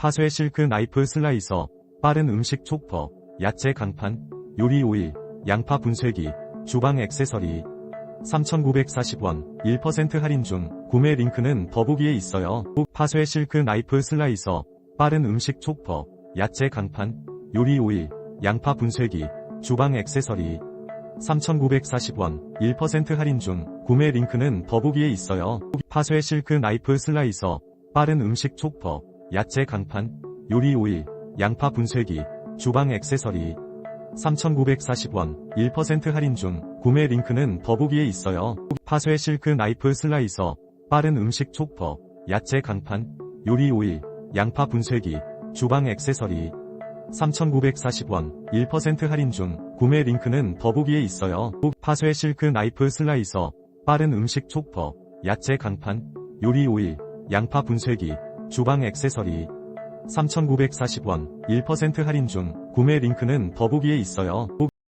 파쇄 실크 나이프 슬라이서, 빠른 음식 촉퍼, 야채 강판, 요리 오일, 양파 분쇄기, 주방 액세서리. 3,940원, 1% 할인 중, 구매 링크는 더보기에 있어요. 파쇄 실크 나이프 슬라이서, 빠른 음식 촉퍼, 야채 강판, 요리 오일, 양파 분쇄기, 주방 액세서리. 3,940원, 1% 할인 중, 구매 링크는 더보기에 있어요. 파쇄 실크 나이프 슬라이서, 빠른 음식 촉퍼, 야채 강판, 요리 오일, 양파 분쇄기, 주방 액세서리. 3,940원, 1% 할인 중, 구매 링크는 더보기에 있어요. 파쇄 실크 나이프 슬라이서, 빠른 음식 촉퍼, 야채 강판, 요리 오일, 양파 분쇄기, 주방 액세서리. 3,940원, 1% 할인 중, 구매 링크는 더보기에 있어요. 파쇄 실크 나이프 슬라이서, 빠른 음식 촉퍼, 야채 강판, 요리 오일, 양파 분쇄기, 주방 액세서리. 3,940원, 1% 할인 중, 구매 링크는 더보기에 있어요.